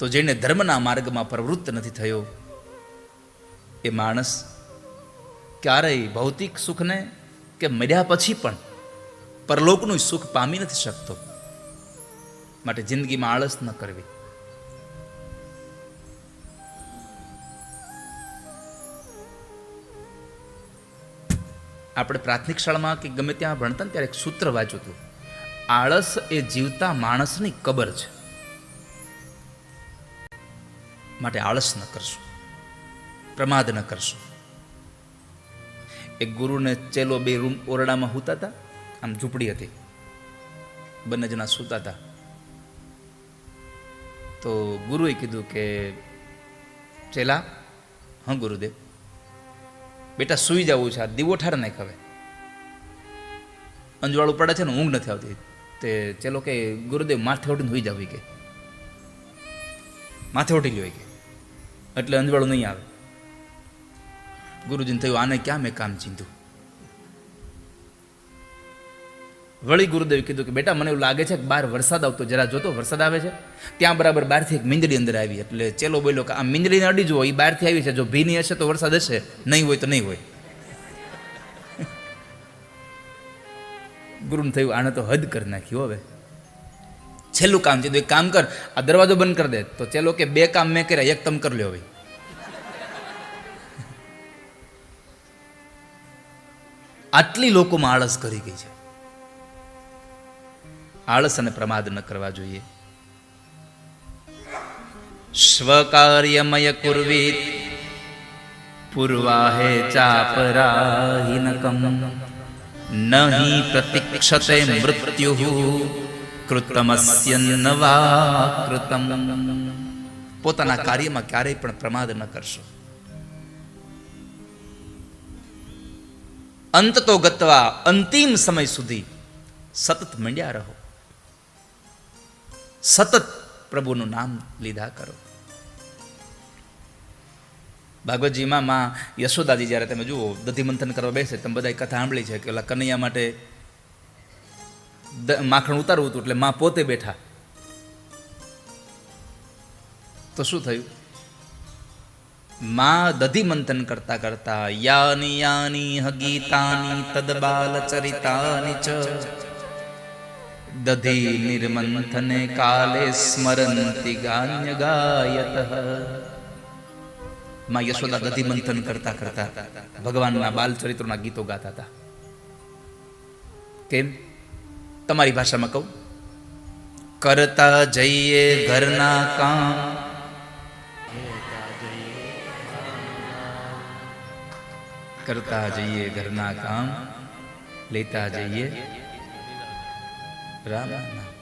તો જેને ધર્મના માર્ગમાં પ્રવૃત્ત નથી થયો, એ માણસ ક્યારેય ભૌતિક સુખને કે મર્યા પછી પણ પરલોકનું સુખ પામી નથી શકતો. માટે જિંદગીમાં આળસ ન કરવી. આપણે પ્રાથમિક શાળામાં કે ગમે ત્યાં ભણતા ને ત્યારે એક સૂત્ર વાંચ્યું હતું, આળસ એ જીવતા માણસની કબર છે. માટે આળસ ન કરશું, પ્રમાદ ન કરશું. એક ગુરુને ચેલો બે રૂમ ઓરડામાં સૂતા હતા આમ ઝૂંપડી હતી. બંને જણા સૂતા હતા તો ગુરુએ કીધું કે, ચેલા, હા ગુરુદેવ, બેટા સૂઈ જવું છે, આ દીવો ઠાર નાખ હવે. અંજવાળું પડે છે ને, ઊંઘ નથી આવતી. તે ચેલો કે, ગુરુદેવ, માથે ઉઠીને હોઈ જાવ કે. માથે ઉઠી ગયો કે. એટલે અંજવાળું નહીં આવે. ગુરુજીને થયું, આને ક્યાં મેં કામ ચીંધું? વળી ગુરુદેવ કીધું કે, બેટા, મને એવું લાગે છે કે બહાર વરસાદ આવતો, જરા જોતો, વરસાદ આવે છે? ત્યાં બરાબર બહારથી એક મીંદડી અંદર આવી. એટલે ચેલો બોલ્યો કે, આ મીંદડીને અડી જુઓ એ બહારથી આવી છે. જો ભીની હશે તો વરસાદ હશે, નહીં હોય તો નહીં હોય. ગુરુને થયું, આને તો હદ કરી નાખ્યું હવે. છેલ્લું કામ છે તો એક કામ કર, આ દરવાજો બંધ કરી દે. તો ચેલો કે, બે કામ મેં કર્યા, એક તમ કરી લ્યો હવે. આટલી લોકોમાં આળસ કરી ગઈ છે. આળસ અને પ્રમાદ ન કરવા જોઈએ. સ્વકાર્યમય કુર્વીત, પૂર્વાહે ચાપરાહિનકમ. નહીં પ્રતિક્ષતે મૃત્યુ. કૃતમસ્ય નવા પોતાના કાર્યમાં ક્યારેય પણ પ્રમાદ ન કરશો અંત તો ગતવા અંતિમ સમય સુધી સતત મંડ્યા રહો સતત પ્રભુનું નામ લીધા કરો ભાગવતજીમાં માં યશોદાજી જ્યારે તમે જુઓ દધિમંથન કરવા બેસે તમે બધા કથા સાંભળી છે કે ઓલા કનૈયા માટે માખણ ઉતારવું હતું એટલે માં પોતે બેઠા. તો શું થયું? માં દધિમંથન કરતા કરતા, યાની યાની હગીતાની તદબાલ ચરિતાની ચ દધી નિર્મંથને કાલે સ્મરંતિ ગાન્ય ગાયત. માં યશોદા દધી મંથન કરતા કરતા ભગવાનના બાલ ચરિત્રોના ગીતો ગાતા હતા. કેમ? તમારી ભાષામાં કહું? કરતા જઈએ ઘરના કામ. કરતા જઈએ ઘરના કામ. લેતા જઈએ. રામ નામ